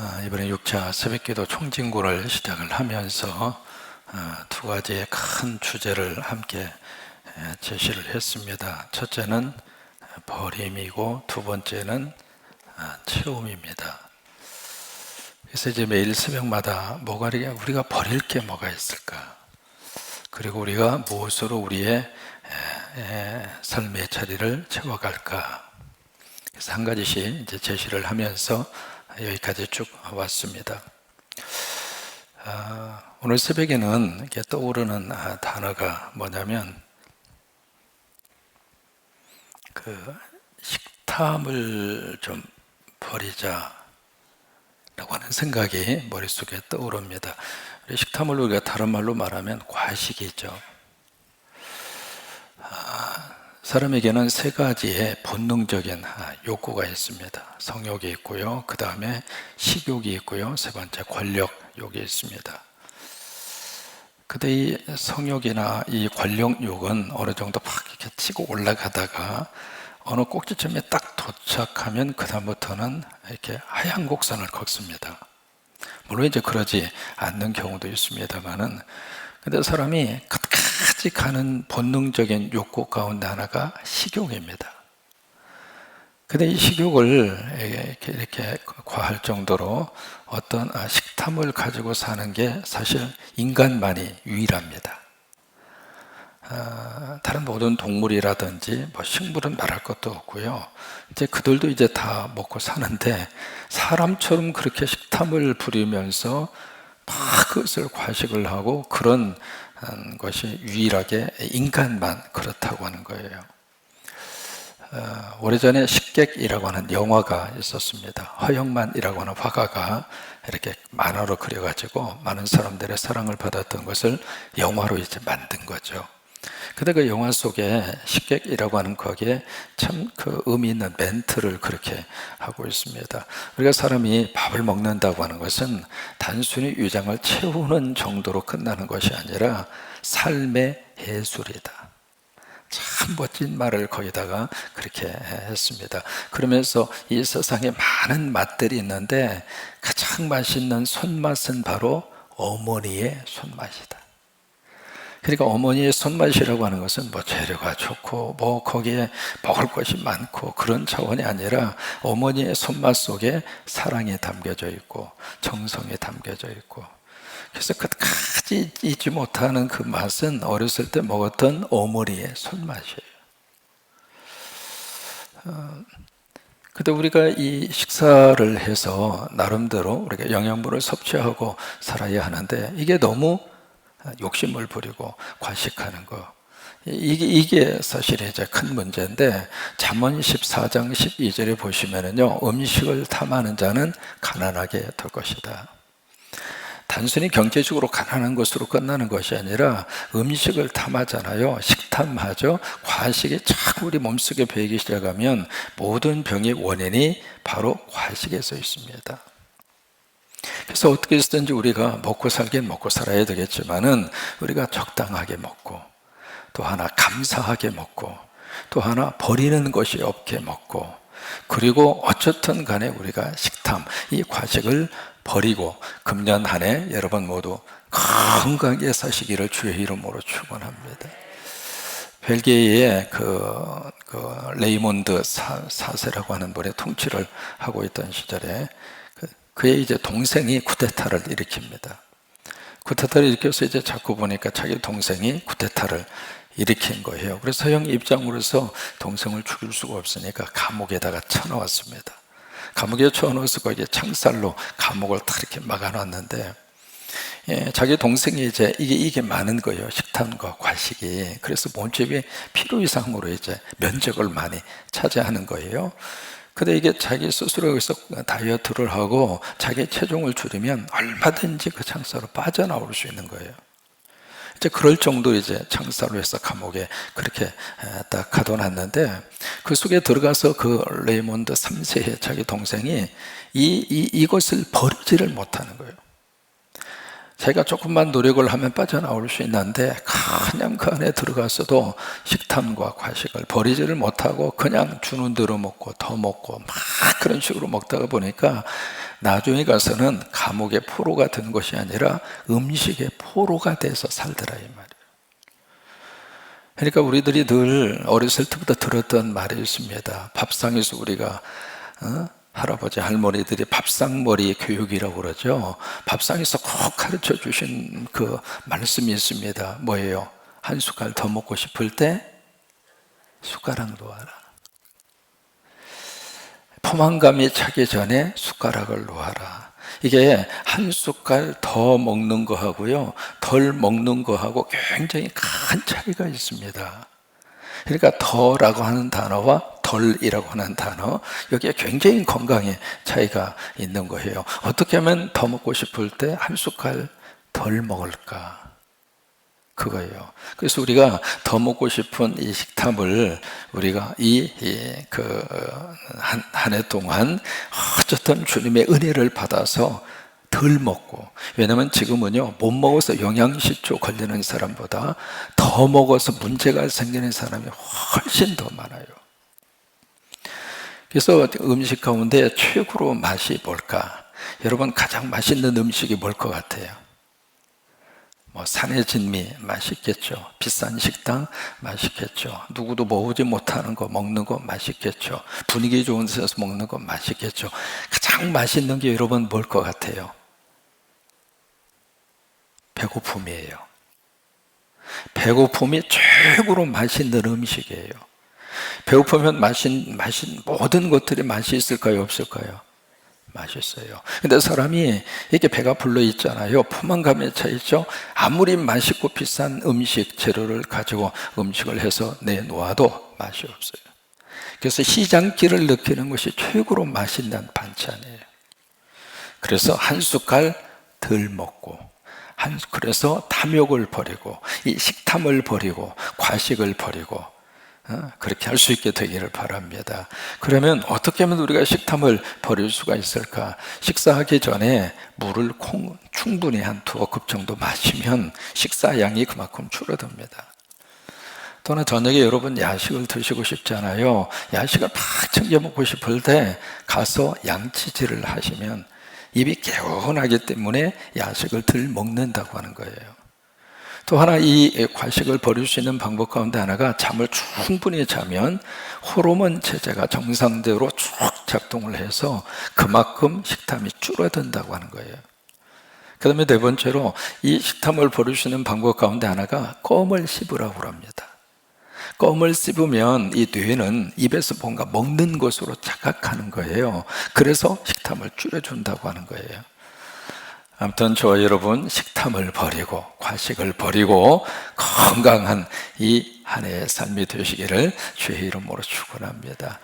아, 이번에 6차 새벽기도 총진구를 시작을 하면서 아, 두 가지의 큰 주제를 함께 에, 제시를 했습니다. 첫째는 버림이고 두 번째는 아, 채움입니다. 그래서 이제 매일 새벽마다 뭐가 우리가 버릴 게 뭐가 있을까? 그리고 우리가 무엇으로 우리의 삶의 자리를 채워갈까? 그래서 한 가지씩 이제 제시를 하면서 여기까지 쭉 왔습니다. 아, 오늘 새벽에는 떠오르는 아, 단어가 뭐냐면 그 식탐을 좀 버리자. 라고 하는 생각이 머릿속에 떠오릅니다. 식탐을 우리가 다른 말로 말하면 과식이죠. 아, 사람에게는 세 가지의 본능적인 아, 욕구가 있습니다. 성욕이 있고요. 그 다음에 식욕이 있고요. 세 번째 권력욕이 있습니다. 근데 이 성욕이나 이 권력욕은 어느 정도 팍 이렇게 치고 올라가다가 어느 꼭지점에 딱 도착하면 그다음부터는 이렇게 하얀 곡선을 걷습니다. 물론 이제 그러지 않는 경우도 있습니다만은 근데 사람이 가는 본능적인 욕구 가운데 하나가 식욕입니다. 근데 이 식욕을 이렇게, 이렇게 과할 정도로 어떤 아, 식탐을 가지고 사는 게 사실 인간만이 유일합니다. 아, 다른 모든 동물이라든지 뭐 식물은 말할 것도 없고요. 이제 그들도 이제 다 먹고 사는데 사람처럼 그렇게 식탐을 부리면서 막 그것을 과식을 하고 그런 음, 것이 유일하게 인간만 그렇다고 하는 거예요. 어, 오래전에 식객이라고 하는 영화가 있었습니다. 허영만이라고 하는 화가가 이렇게 만화로 그려가지고 많은 사람들의 사랑을 받았던 것을 영화로 이제 만든 거죠. 근데 그 영화 속에 식객이라고 하는 거기에 참 그 의미 있는 멘트를 그렇게 하고 있습니다. 우리가 사람이 밥을 먹는다고 하는 것은 단순히 위장을 채우는 정도로 끝나는 것이 아니라 삶의 해술이다. 참 멋진 말을 거기다가 그렇게 했습니다. 그러면서 이 세상에 많은 맛들이 있는데 가장 맛있는 손맛은 바로 어머니의 손맛이다. 그러니까 어머니의 손맛이라고 하는 것은 뭐 재료가 좋고 뭐 거기에 먹을 것이 많고 그런 차원이 아니라 어머니의 손맛 속에 사랑이 담겨져 있고 정성이 담겨져 있고 그래서 끝까지 잊지 못하는 그 맛은 어렸을 때 먹었던 어머니의 손맛이에요. 어, 근데 우리가 이 식사를 해서 나름대로 우리가 영양분을 섭취하고 살아야 하는데 이게 너무 욕심을 부리고 과식하는 거. 이게, 이게 사실 이제 큰 문제인데, 잠언 14장 12절에 보시면은요, 음식을 탐하는 자는 가난하게 될 것이다. 단순히 경제적으로 가난한 것으로 끝나는 것이 아니라 음식을 탐하잖아요. 식탐하죠. 과식이 자꾸 우리 몸속에 배기 시작하면 모든 병의 원인이 바로 과식에서 있습니다. 그래서 어떻게 해서든지 우리가 먹고 살긴 먹고 살아야 되겠지만은 우리가 적당하게 먹고 또 하나 감사하게 먹고 또 하나 버리는 것이 없게 먹고 그리고 어쨌든 간에 우리가 식탐, 이 과식을 버리고 금년 한 해 여러분 모두 건강하게 사시기를 주의 이름으로 축원합니다. 벨기에의 그, 그 레이몬드 사, 사세라고 하는 분의 통치를 하고 있던 시절에 그의 이제 동생이 쿠데타를 일으킵니다. 쿠데타를 일으켜서 이제 자꾸 보니까 자기 동생이 쿠데타를 일으킨 거예요. 그래서 서영 입장으로서 동생을 죽일 수가 없으니까 감옥에다가 쳐넣었습니다. 감옥에 쳐넣어서 거기에 창살로 감옥을 다 이렇게 막아놨는데 예, 자기 동생이 이제 이게 이게 많은 거예요. 식탐과 과식이. 그래서 몸집이 필요 이상으로 이제 면적을 많이 차지하는 거예요. 근데 이게 자기 스스로 여기서 다이어트를 하고 자기 체중을 줄이면 얼마든지 그 창사로 빠져나올 수 있는 거예요. 이제 그럴 정도 이제 창사로 해서 감옥에 그렇게 딱 가둬놨는데 그 속에 들어가서 그 레이몬드 3세의 자기 동생이 이, 이, 이것을 버리지를 못하는 거예요. 자기가 조금만 노력을 하면 빠져나올 수 있는데 그냥 그 안에 들어가서도 식탐과 과식을 버리지를 못하고 그냥 주는 대로 먹고 더 먹고 막 그런 식으로 먹다가 보니까 나중에 가서는 감옥의 포로가 된 것이 아니라 음식의 포로가 돼서 살더라 이 말이에요. 그러니까 우리들이 늘 어렸을 때부터 들었던 말이 있습니다. 밥상에서 우리가 어? 할아버지 할머니들이 밥상머리 교육이라고 그러죠. 밥상에서 꼭 가르쳐 주신 그 말씀이 있습니다. 뭐예요? 한 숟갈 더 먹고 싶을 때 숟가락 놓아라. 포만감이 차기 전에 숟가락을 놓아라. 이게 한 숟갈 더 먹는 거하고요, 덜 먹는 거하고 굉장히 큰 차이가 있습니다. 그러니까 더라고 하는 단어와 덜이라고 하는 단어 여기에 굉장히 건강에 차이가 있는 거예요. 어떻게 하면 더 먹고 싶을 때 한 숟갈 덜 먹을까? 그거예요. 그래서 우리가 더 먹고 싶은 이 식탐을 우리가 이그한 해 동안 어쨌든 주님의 은혜를 받아서 덜 먹고 왜냐하면 지금은요 못 먹어서 영양실조 걸리는 사람보다 더 먹어서 문제가 생기는 사람이 훨씬 더 많아요. 그래서 음식 가운데 최고로 맛이 뭘까? 여러분 가장 맛있는 음식이 뭘 것 같아요? 뭐 산의 진미 맛있겠죠. 비싼 식당 맛있겠죠. 누구도 먹지 못하는 거 먹는 거 맛있겠죠. 분위기 좋은 데서 먹는 거 맛있겠죠. 가장 맛있는 게 여러분 뭘 것 같아요? 배고픔이에요. 배고픔이 최고로 맛있는 음식이에요. 배고프면 맛인, 맛인, 모든 것들이 맛이 있을까요? 없을까요? 맛있어요. 근데 사람이 이렇게 배가 불러 있잖아요. 포만감에 차 있죠. 아무리 맛있고 비싼 음식 재료를 가지고 음식을 해서 내놓아도 맛이 없어요. 그래서 시장기를 느끼는 것이 최고로 맛있는 반찬이에요. 그래서 한 숟갈 덜 먹고 한 그래서 탐욕을 버리고 이 식탐을 버리고 과식을 버리고 어, 그렇게 할 수 있게 되기를 바랍니다. 그러면 어떻게 하면 우리가 식탐을 버릴 수가 있을까? 식사하기 전에 물을 충분히 한 두어 컵 정도 마시면 식사 양이 그만큼 줄어듭니다. 또는 저녁에 여러분 야식을 드시고 싶잖아요. 야식을 팍 챙겨 먹고 싶을 때 가서 양치질을 하시면 입이 개운하기 때문에 야식을 덜 먹는다고 하는 거예요. 또 하나 이 과식을 버릴 수 있는 방법 가운데 하나가 잠을 충분히 자면 호르몬 체제가 정상대로 쭉 작동을 해서 그만큼 식탐이 줄어든다고 하는 거예요. 그 다음에 네 번째로 이 식탐을 버릴 수 있는 방법 가운데 하나가 껌을 씹으라고 합니다. 껌을 씹으면 이 뇌는 입에서 뭔가 먹는 것으로 착각하는 거예요. 그래서 식탐을 줄여준다고 하는 거예요. 아무튼 저와 여러분 식탐을 버리고 과식을 버리고 건강한 이 한 해의 삶이 되시기를 주의 이름으로 축원합니다.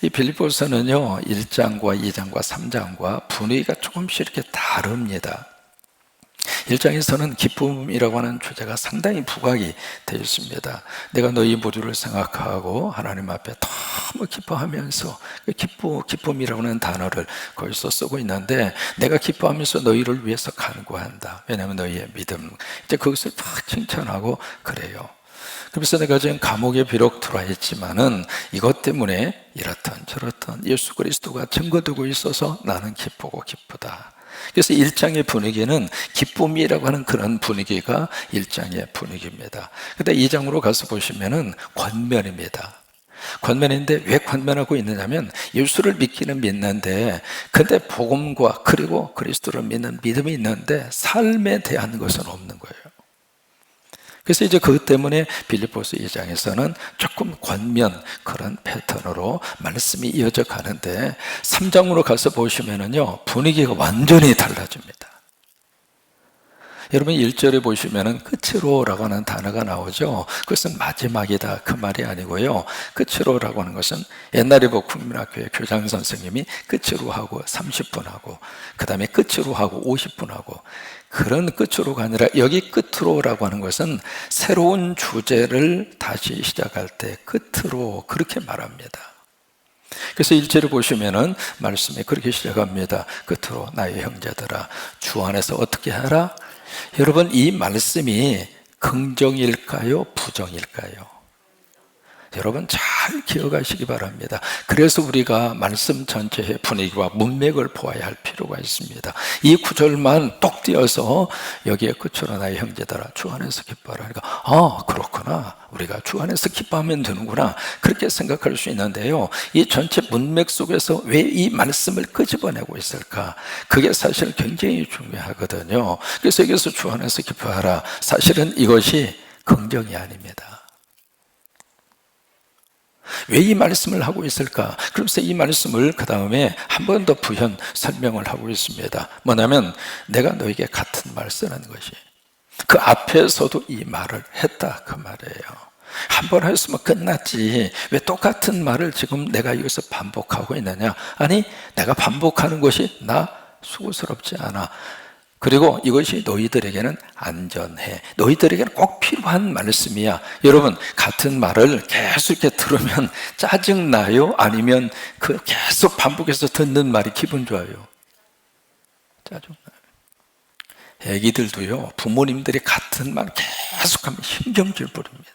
이 빌립보서는요 1장과 2장과 3장과 분위기가 조금씩 이렇게 다릅니다. 1장에서는 기쁨이라고 하는 주제가 상당히 부각이 되어 있습니다. 내가 너희 모두를 생각하고 하나님 앞에 너무 기뻐하면서 그 기쁨, 기쁨이라고 하는 단어를 거기서 쓰고 있는데 내가 기뻐하면서 너희를 위해서 간구한다. 왜냐하면 너희의 믿음. 이제 그것을 다 칭찬하고 그래요. 그래서 내가 지금 감옥에 비록 들어와 있지만은 이것 때문에 이렇던 저렇던 예수 그리스도가 증거되고 있어서 나는 기쁘고 기쁘다. 그래서 일장의 분위기는 기쁨이라고 하는 그런 분위기가 일장의 분위기입니다. 근데 이장으로 가서 보시면은 권면입니다. 권면인데 왜 권면하고 있느냐면 예수를 믿기는 믿는데 근데 복음과 그리고 그리스도를 믿는 믿음이 있는데 삶에 대한 것은 없는 거예요. 그래서 이제 그것 때문에 빌립보스 2장에서는 조금 권면 그런 패턴으로 말씀이 이어져 가는데 3장으로 가서 보시면은요 분위기가 완전히 달라집니다. 여러분 1절에 보시면은 끝으로라고 하는 단어가 나오죠. 그것은 마지막이다 그 말이 아니고요. 끝으로라고 하는 것은 옛날에 뭐 국민학교의 교장 선생님이 끝으로 하고 30분 하고 그 다음에 끝으로 하고 50분 하고 그런 끝으로가 아니라 여기 끝으로라고 하는 것은 새로운 주제를 다시 시작할 때 끝으로 그렇게 말합니다. 그래서 일제를 보시면은 말씀이 그렇게 시작합니다. 끝으로 나의 형제들아 주 안에서 어떻게 하라? 여러분, 이 말씀이 긍정일까요? 부정일까요? 여러분 잘 기억하시기 바랍니다. 그래서 우리가 말씀 전체의 분위기와 문맥을 보아야 할 필요가 있습니다. 이 구절만 똑 띄어서 여기에 끝으로 나의 형제들아 주 안에서 기뻐하라. 그러니까 아 그렇구나. 우리가 주 안에서 기뻐하면 되는구나. 그렇게 생각할 수 있는데요. 이 전체 문맥 속에서 왜 이 말씀을 끄집어내고 있을까? 그게 사실 굉장히 중요하거든요. 그래서 여기서 주 안에서 기뻐하라. 사실은 이것이 긍정이 아닙니다. 왜 이 말씀을 하고 있을까? 그래서 이 말씀을 그 다음에 한 번 더 부연 설명을 하고 있습니다. 뭐냐면 내가 너에게 같은 말 쓰는 것이 그 앞에서도 이 말을 했다 그 말이에요. 한 번 했으면 끝났지. 왜 똑같은 말을 지금 내가 여기서 반복하고 있느냐? 아니, 내가 반복하는 것이 나 수고스럽지 않아. 그리고 이것이 너희들에게는 안전해. 너희들에게는 꼭 필요한 말씀이야. 여러분, 같은 말을 계속 이렇게 들으면 짜증나요? 아니면 그 계속 반복해서 듣는 말이 기분 좋아요? 짜증나요. 애기들도요, 부모님들이 같은 말 계속하면 신경질 부립니다.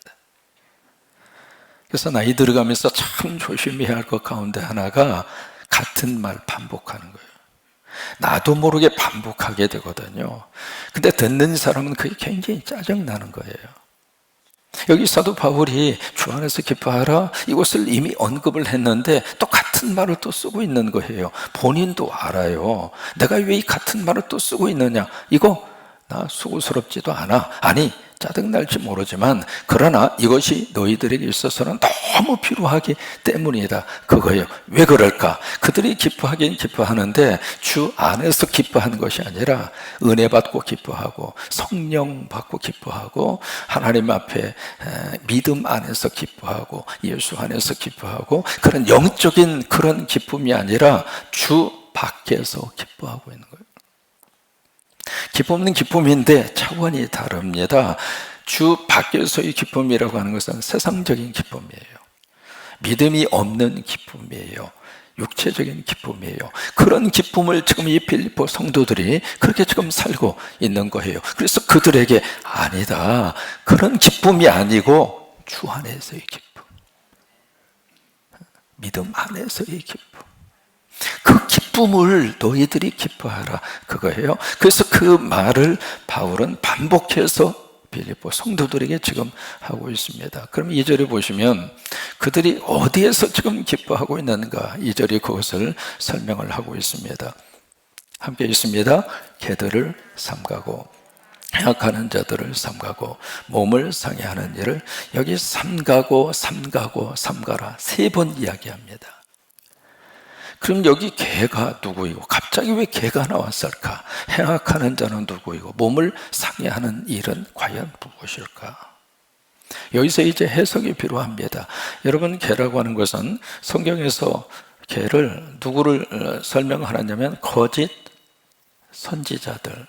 그래서 나이 들어가면서 참 조심해야 할 것 가운데 하나가 같은 말 반복하는 거예요. 나도 모르게 반복하게 되거든요. 근데 듣는 사람은 그게 굉장히 짜증나는 거예요. 여기 사도 바울이 주 안에서 기뻐하라 이것을 이미 언급을 했는데 또 같은 말을 또 쓰고 있는 거예요. 본인도 알아요. 내가 왜 이 같은 말을 또 쓰고 있느냐? 이거 나 수고스럽지도 않아. 아니, 짜증날지 모르지만 그러나 이것이 너희들에게 있어서는 너무 필요하기 때문이다. 그거예요. 왜 그럴까? 그들이 기뻐하긴 기뻐하는데 주 안에서 기뻐하는 것이 아니라 은혜 받고 기뻐하고 성령 받고 기뻐하고 하나님 앞에 믿음 안에서 기뻐하고 예수 안에서 기뻐하고 그런 영적인 그런 기쁨이 아니라 주 밖에서 기뻐하고 있는 거예요. 기쁨은 기쁨인데 차원이 다릅니다. 주 밖에서의 기쁨이라고 하는 것은 세상적인 기쁨이에요. 믿음이 없는 기쁨이에요. 육체적인 기쁨이에요. 그런 기쁨을 지금 이 필리포 성도들이 그렇게 지금 살고 있는 거예요. 그래서 그들에게 아니다. 그런 기쁨이 아니고 주 안에서의 기쁨. 믿음 안에서의 기쁨. 그 기쁨을 너희들이 기뻐하라. 그거예요. 그래서 그 말을 바울은 반복해서 빌립보 성도들에게 지금 하고 있습니다. 그럼 2절에 보시면 그들이 어디에서 지금 기뻐하고 있는가? 2절이 그것을 설명을 하고 있습니다. 함께 있습니다. 개들을 삼가고 행악하는 자들을 삼가고 몸을 상해하는 일을 여기 삼가고 삼가고 삼가라 세 번 이야기합니다. 그럼 여기 개가 누구이고 갑자기 왜 개가 나왔을까? 행악하는 자는 누구이고 몸을 상해하는 일은 과연 무엇일까? 여기서 이제 해석이 필요합니다. 여러분 개라고 하는 것은 성경에서 개를 누구를 어, 설명하느냐면 거짓 선지자들,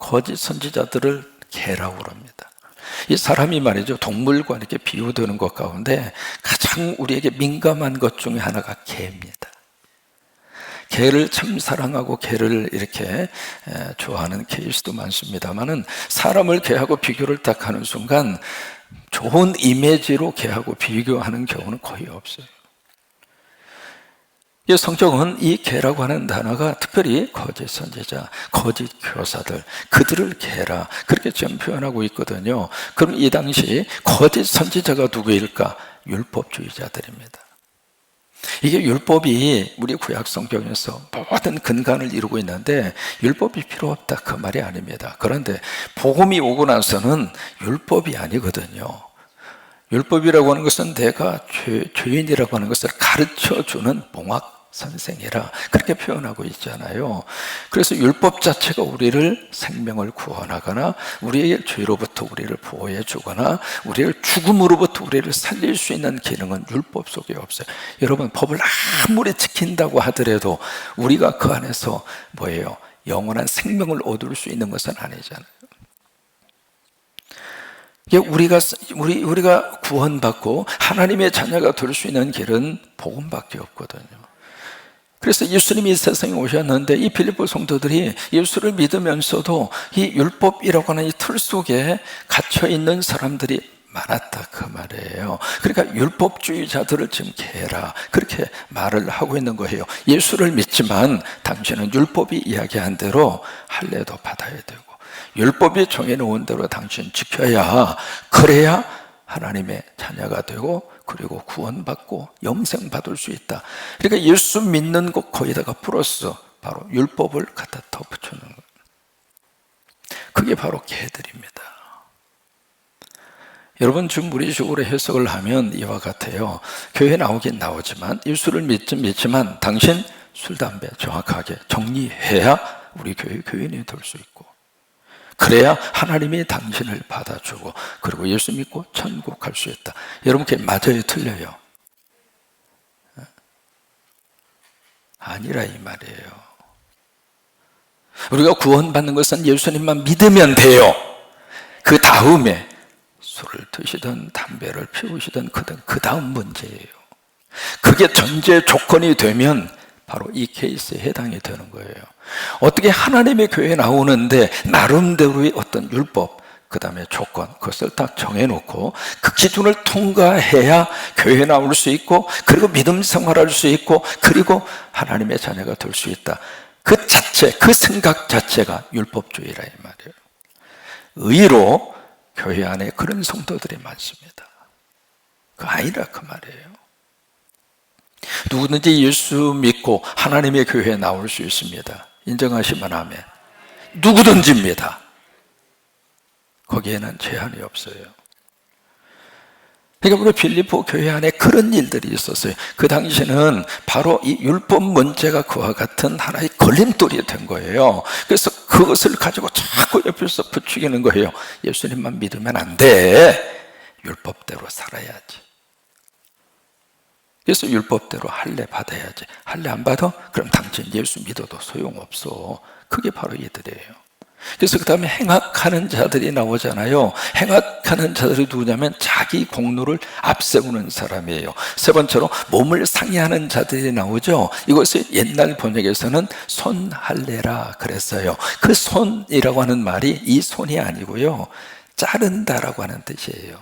거짓 선지자들을 개라고 합니다. 이 사람이 말이죠 동물과 이렇게 비유되는 것 가운데 가장 우리에게 민감한 것 중에 하나가 개입니다. 개를 참 사랑하고 개를 이렇게 좋아하는 케이스도 많습니다만은 사람을 개하고 비교를 딱 하는 순간 좋은 이미지로 개하고 비교하는 경우는 거의 없어요. 이 성경은 이 개라고 하는 단어가 특별히 거짓 선지자, 거짓 교사들, 그들을 개라 그렇게 지금 표현하고 있거든요. 그럼 이 당시 거짓 선지자가 누구일까? 율법주의자들입니다. 이게 율법이 우리 구약 성경에서 모든 근간을 이루고 있는데 율법이 필요 없다 그 말이 아닙니다. 그런데 복음이 오고 나서는 율법이 아니거든요. 율법이라고 하는 것은 내가 죄, 죄인이라고 하는 것을 가르쳐 주는 봉학 선생이라 그렇게 표현하고 있잖아요. 그래서 율법 자체가 우리를 생명을 구원하거나 우리의 죄로부터 우리를 보호해 주거나 우리를 죽음으로부터 우리를 살릴 수 있는 기능은 율법 속에 없어요. 여러분 법을 아무리 지킨다고 하더라도 우리가 그 안에서 뭐예요? 영원한 생명을 얻을 수 있는 것은 아니잖아요. 우리가 우리 우리가 구원받고 하나님의 자녀가 될 수 있는 길은 복음밖에 없거든요. 그래서 예수님이 이 세상에 오셨는데 이 빌립보 성도들이 예수를 믿으면서도 이 율법이라고 하는 이 틀 속에 갇혀 있는 사람들이 많았다 그 말이에요. 그러니까 율법주의자들을 지금 개라 그렇게 말을 하고 있는 거예요. 예수를 믿지만 당신은 율법이 이야기한 대로 할례도 받아야 되고 율법이 정해놓은 대로 당신 지켜야 그래야 하나님의 자녀가 되고 그리고 구원받고 영생 받을 수 있다. 그러니까 예수 믿는 것 거기다가 플러스 바로 율법을 갖다 거예요. 그게 바로 개들입니다. 여러분 지금 무리식으로 해석을 하면 이와 같아요. 교회 나오긴 나오지만 예수를 믿지 믿지만 당신 술 담배 정확하게 정리해야 우리 교회 교인이 될 수 있고 그래야 하나님이 당신을 받아주고 그리고 예수 믿고 천국 갈 수 있다. 여러분 그게 맞아요, 틀려요? 아니라 이 말이에요. 우리가 구원받는 것은 예수님만 믿으면 돼요. 그 다음에 술을 드시든 담배를 피우시든 그든 그 다음 문제예요. 그게 전제 조건이 되면 바로 이 케이스에 해당이 되는 거예요. 어떻게 하나님의 교회에 나오는데 나름대로의 어떤 율법, 그 다음에 조건, 그것을 딱 정해놓고 그 기준을 통과해야 교회에 나올 수 있고, 그리고 믿음 생활할 수 있고, 그리고 하나님의 자녀가 될 수 있다. 그 자체, 그 생각 자체가 율법주의라 이 말이에요. 의로 교회 안에 그런 성도들이 많습니다. 그 아니라 그 말이에요. 누구든지 예수 믿고 하나님의 교회에 나올 수 있습니다. 인정하시면 하면 누구든지입니다. 거기에는 제한이 없어요. 그러니까 우리 빌리포 교회 안에 그런 일들이 있었어요. 그 당시에는 바로 이 율법 문제가 그와 같은 하나의 걸림돌이 된 거예요. 그래서 그것을 가지고 자꾸 옆에서 부추기는 거예요. 예수님만 믿으면 안 돼. 율법대로 살아야지. 그래서 율법대로 할례 받아야지. 할례 안 받아? 그럼 당신 예수 믿어도 소용없어. 그게 바로 이들이에요. 그래서 그 다음에 행악하는 자들이 나오잖아요. 행악하는 자들이 누구냐면 자기 공로를 앞세우는 사람이에요. 세 번째로 몸을 상해하는 자들이 나오죠. 이것을 옛날 번역에서는 손할례라 그랬어요. 그 손이라고 하는 말이 이 손이 아니고요. 자른다라고 하는 뜻이에요.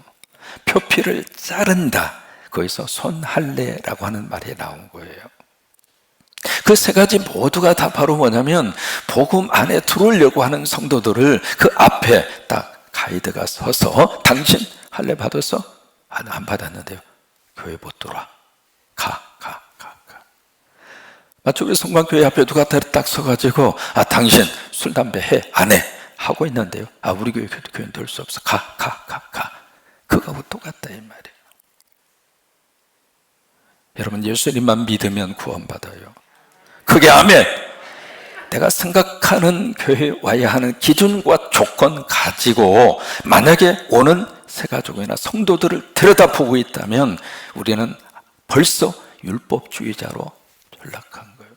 표피를 자른다. 거기서 손할례라고 하는 말이 나온 거예요. 그 세 가지 모두가 다 바로 뭐냐면 복음 안에 들어오려고 하는 성도들을 그 앞에 딱 가이드가 서서 당신 할례 받았어? 안, 안 받았는데요. 교회 못 들어와. 가, 가, 가, 가. 마치 우리 성광교회 앞에 누가 딱 서가지고 아 당신 술 담배 해? 안 해? 하고 있는데요. 아 우리 교회 교회 될수 없어. 가, 가, 가, 가. 그거하고 똑같다 이 말이에요. 여러분 예수님만 믿으면 구원받아요. 그게 아멘. 내가 생각하는 교회 와야 하는 기준과 조건 가지고 만약에 오는 세가족이나 성도들을 들여다보고 있다면 우리는 벌써 율법주의자로 전락한 거예요.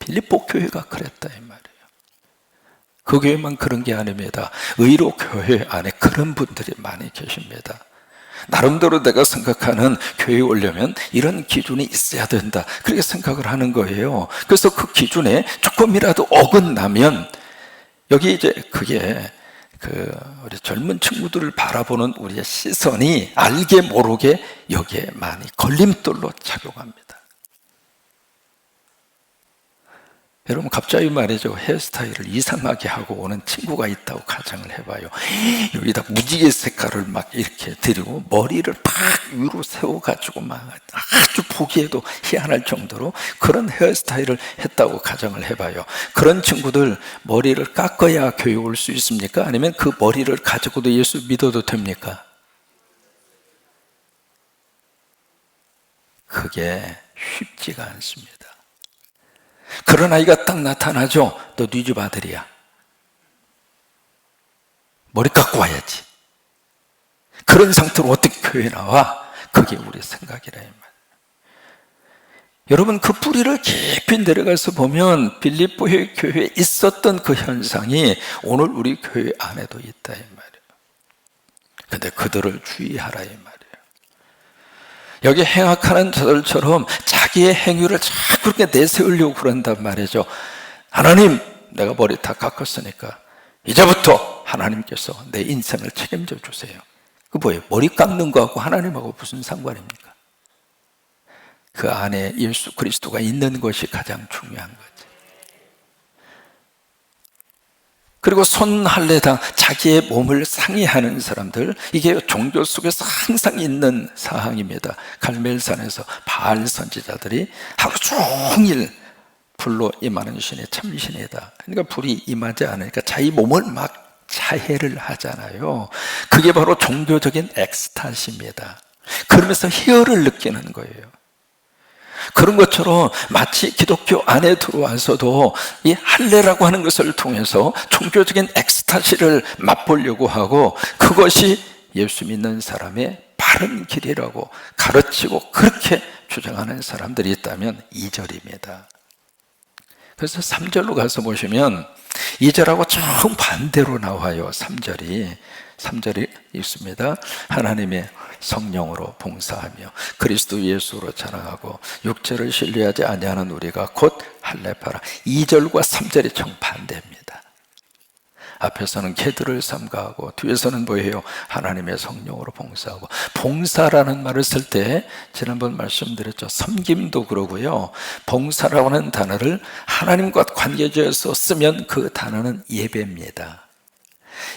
빌립보 교회가 그랬다 이 말이에요. 그 교회만 그런 게 아닙니다. 의로 교회 안에 그런 분들이 많이 계십니다. 나름대로 내가 생각하는 교회에 오려면 이런 기준이 있어야 된다. 그렇게 생각을 하는 거예요. 그래서 그 기준에 조금이라도 어긋나면 여기 이제 그게 그 우리 젊은 친구들을 바라보는 우리의 시선이 알게 모르게 여기에 많이 걸림돌로 작용합니다. 여러분 갑자기 말이죠 헤어스타일을 이상하게 하고 오는 친구가 있다고 가정을 해봐요 여기다 무지개 색깔을 막 이렇게 드리고 머리를 팍 위로 세워가지고 막 아주 보기에도 희한할 정도로 그런 헤어스타일을 했다고 가정을 해봐요 그런 친구들 머리를 깎아야 교회 올 수 있습니까? 아니면 그 머리를 가지고도 예수 믿어도 됩니까? 그게 쉽지가 않습니다 그런 아이가 딱 나타나죠. 너네집 아들이야. 머리 깎고 와야지. 그런 상태로 어떻게 교회 나와? 그게 우리 생각이라 이 말. 여러분 그 뿌리를 깊이 내려가서 보면 빌립보의 교회에 있었던 그 현상이 오늘 우리 교회 안에도 있다 이 말이에요. 근데 그들을 주의하라 이 말이에요. 여기 행악하는 저들처럼 자기의 행위를 자꾸 그렇게 내세우려고 그런단 말이죠. 하나님, 내가 머리 다 깎았으니까 이제부터 하나님께서 내 인생을 책임져 주세요. 그 뭐예요? 머리 깎는 거하고 하나님하고 무슨 상관입니까? 그 안에 예수 그리스도가 있는 것이 가장 중요한 거죠. 그리고 손 할례당 자기의 몸을 상의하는 사람들 이게 종교 속에서 항상 있는 사항입니다. 갈멜산에서 바알 선지자들이 하루 종일 불로 임하는 신이 참 신이다. 그러니까 불이 임하지 않으니까 자기 몸을 막 자해를 하잖아요. 그게 바로 종교적인 엑스타시입니다. 그러면서 희열을 느끼는 거예요. 그런 것처럼 마치 기독교 안에 들어와서도 이 할례라고 하는 것을 통해서 종교적인 엑스타시를 맛보려고 하고 그것이 예수 믿는 사람의 바른 길이라고 가르치고 그렇게 주장하는 사람들이 있다면 2절입니다. 그래서 3절로 가서 보시면 2절하고 정반대로 나와요. 3절이. 3절이 있습니다. 하나님의 성령으로 봉사하며 그리스도 예수로 자랑하고 육체를 신뢰하지 아니하는 우리가 곧 할례파라. 2절과 3절이 정반대입니다. 앞에서는 개들을 삼가하고 뒤에서는 뭐예요? 하나님의 성령으로 봉사하고 봉사라는 말을 쓸 때 지난번 말씀드렸죠. 섬김도 그러고요. 봉사라고 하는 단어를 하나님과 관계지어서 쓰면 그 단어는 예배입니다.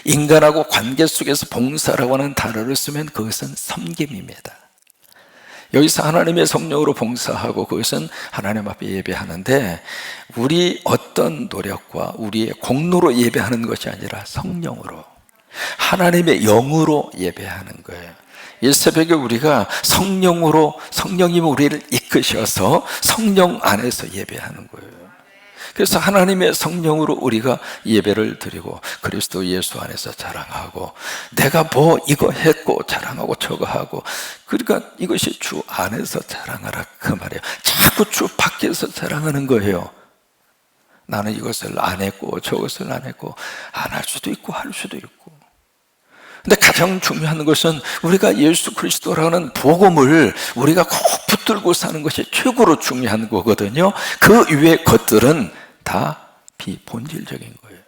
인간하고 관계 속에서 봉사라고 하는 단어를 쓰면 그것은 섬김입니다. 여기서 하나님의 성령으로 봉사하고 그것은 하나님 앞에 예배하는데 우리 어떤 노력과 우리의 공로로 예배하는 것이 아니라 성령으로 하나님의 영으로 예배하는 거예요. 이 새벽에 우리가 성령으로 성령이 우리를 이끄셔서 성령 안에서 예배하는 거예요. 그래서 하나님의 성령으로 우리가 예배를 드리고 그리스도 예수 안에서 자랑하고 내가 뭐 이거 했고 자랑하고 저거 하고 그러니까 이것이 주 안에서 자랑하라 그 말이에요. 자꾸 주 밖에서 자랑하는 거예요. 나는 이것을 안 했고 저것을 안 했고 안 할 수도 있고 할 수도 있고 근데 가장 중요한 것은 우리가 예수 그리스도라는 복음을 우리가 꼭 붙들고 사는 것이 최고로 중요한 거거든요. 그 위의 것들은 다 비본질적인 거예요.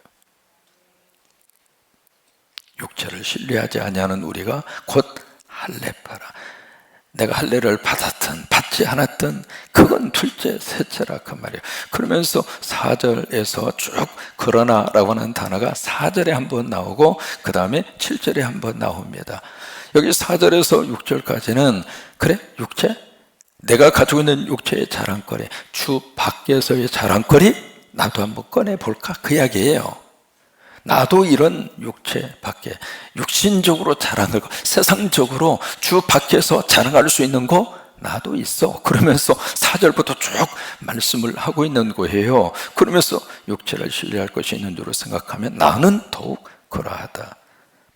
육체를 신뢰하지 아니하는 우리가 곧 할례파라. 내가 할례를 받았든 받지 않았든 그건 둘째 셋째라 그 말이에요. 그러면서 4절에서 쭉 그러나라고 하는 단어가 4절에 한 번 나오고 그 다음에 7절에 한 번 나옵니다. 여기 4절에서 6절까지는 그래 육체 내가 가지고 있는 육체의 자랑거리 주 밖에서의 자랑거리 나도 한번 꺼내 볼까 그 이야기예요. 나도 이런 육체 밖에 육신적으로 자랑을 세상적으로 주 밖에서 자랑할 수 있는 거 나도 있어. 그러면서 4절부터 쭉 말씀을 하고 있는 거예요. 그러면서 육체를 신뢰할 것이 있는 줄로 생각하면 나는 더욱 그러하다.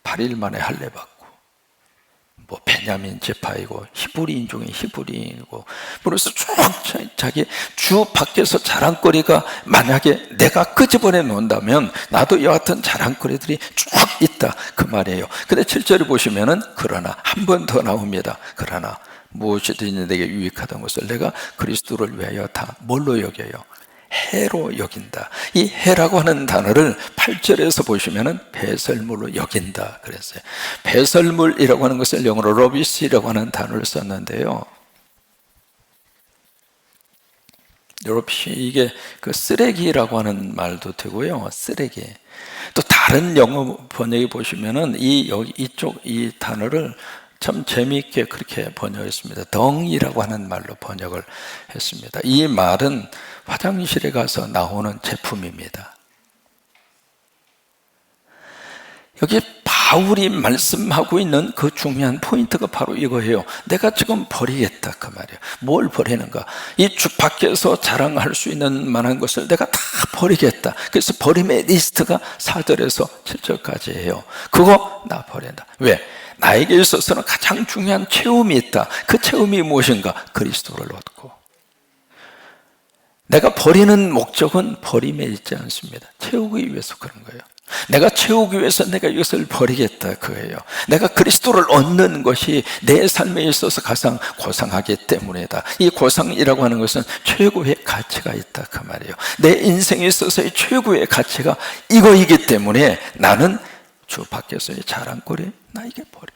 8일 만에 할례 받고 뭐 베냐민 제파이고 히브리 인종의 히브리인이고 그래서 쭉 자기 주 밖에서 자랑거리가 만약에 내가 끄집어내 놓는다면 나도 같은 자랑거리들이 쭉 있다 그 말이에요. 근데 7절을 보시면은 그러나 한 번 더 나옵니다. 그러나 무엇이든지 내게 유익하던 것을 내가 그리스도를 위하여 다 뭘로 여겨요? 해로 여긴다. 이 해라고 하는 단어를 8절에서 보시면은 배설물로 여긴다 그랬어요. 배설물이라고 하는 것을 영어로 러비시라고 하는 단어를 썼는데요. 러비시 이게 그 쓰레기라고 하는 말도 되고요. 쓰레기. 또 다른 영어 번역에 보시면은 이 여기 이쪽 이 단어를 참 재미있게 그렇게 번역했습니다. 덩이라고 하는 말로 번역을 했습니다. 이 말은 화장실에 가서 나오는 제품입니다. 여기 바울이 말씀하고 있는 그 중요한 포인트가 바로 이거예요. 내가 지금 버리겠다 그 말이에요. 뭘 버리는가? 이 주 밖에서 자랑할 수 있는 만한 것을 내가 다 버리겠다. 그래서 버림의 리스트가 4절에서 7절까지예요. 그거 나 버린다. 왜? 나에게 있어서는 가장 중요한 체험이 있다. 그 체험이 무엇인가? 그리스도를 얻고 내가 버리는 목적은 버림에 있지 않습니다. 채우기 위해서 그런 거예요. 내가 채우기 위해서 내가 이것을 버리겠다 그예요. 내가 그리스도를 얻는 것이 내 삶에 있어서 가장 고상하기 때문이다. 이 고상이라고 하는 것은 최고의 가치가 있다 그 말이에요. 내 인생에 있어서의 최고의 가치가 이거이기 때문에 나는 주 밖에서의 자랑거리 나에게 버려.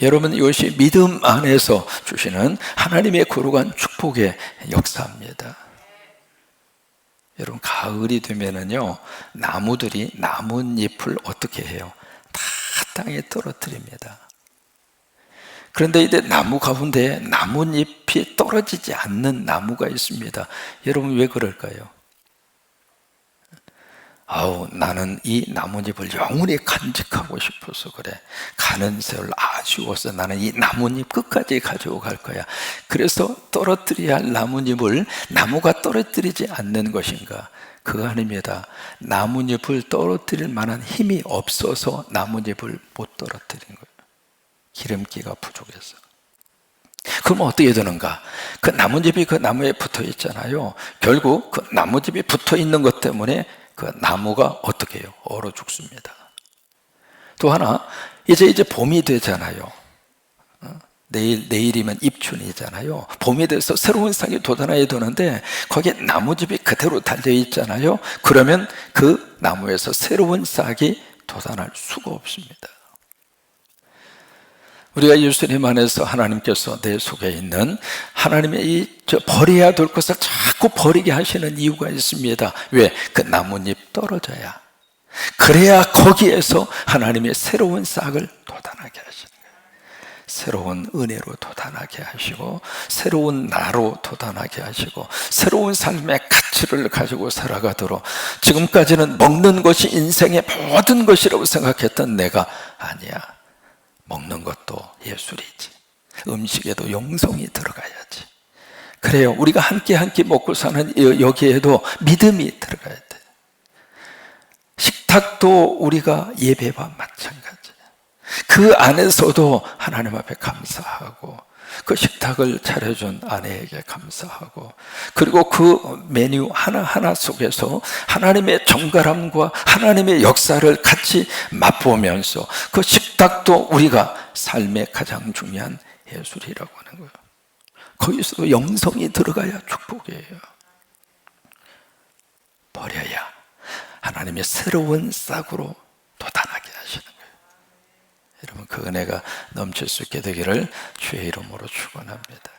여러분 이것이 믿음 안에서 주시는 하나님의 거룩한 축복의 역사입니다. 여러분 가을이 되면은요 나무들이 나뭇잎을 어떻게 해요? 다 땅에 떨어뜨립니다. 그런데 이제 나무 가운데 나뭇잎이 떨어지지 않는 나무가 있습니다. 여러분 왜 그럴까요? 아우 나는 이 나뭇잎을 영원히 간직하고 싶어서 그래. 가는 세월 아쉬워서 나는 이 나뭇잎 끝까지 가지고 갈 거야. 그래서 떨어뜨려야 할 나뭇잎을 나무가 떨어뜨리지 않는 것인가? 그거 아닙니다. 나뭇잎을 떨어뜨릴 만한 힘이 없어서 나뭇잎을 못 떨어뜨린 거예요. 기름기가 부족해서. 그럼 어떻게 되는가? 그 나뭇잎이 그 나무에 붙어 있잖아요. 결국 그 나뭇잎이 붙어 있는 것 때문에 그 나무가 어떻게 해요? 얼어 죽습니다. 또 하나, 이제 이제 봄이 되잖아요. 어? 내일, 내일이면 입춘이잖아요. 봄이 돼서 새로운 싹이 돋아나야 되는데, 거기에 나무집이 그대로 달려 있잖아요. 그러면 그 나무에서 새로운 싹이 돋아날 수가 없습니다. 우리가 예수님 안에서 하나님께서 내 속에 있는 하나님의 이 버려야 될 것을 자꾸 버리게 하시는 이유가 있습니다. 왜? 그 나뭇잎 떨어져야. 그래야 거기에서 하나님의 새로운 싹을 돋아나게 하시는 거예요. 새로운 은혜로 돋아나게 하시고, 새로운 나로 돋아나게 하시고, 새로운 삶의 가치를 가지고 살아가도록 지금까지는 먹는 것이 인생의 모든 것이라고 생각했던 내가 아니야. 먹는 것도 예술이지. 음식에도 용성이 들어가야지. 그래요. 우리가 한끼 먹고 사는 여기에도 믿음이 들어가야 돼. 식탁도 우리가 예배와 마찬가지. 그 안에서도 하나님 앞에 감사하고 그 식탁을 차려준 아내에게 감사하고 그리고 그 메뉴 하나하나 속에서 하나님의 정갈함과 하나님의 역사를 같이 맛보면서 그 식탁도 우리가 삶의 가장 중요한 예술이라고 하는 거예요. 거기서 영성이 들어가야 축복이에요. 버려야 하나님의 새로운 싹으로 거예요. 여러분 그 은혜가 넘칠 수 있게 되기를 주의 이름으로 축원합니다.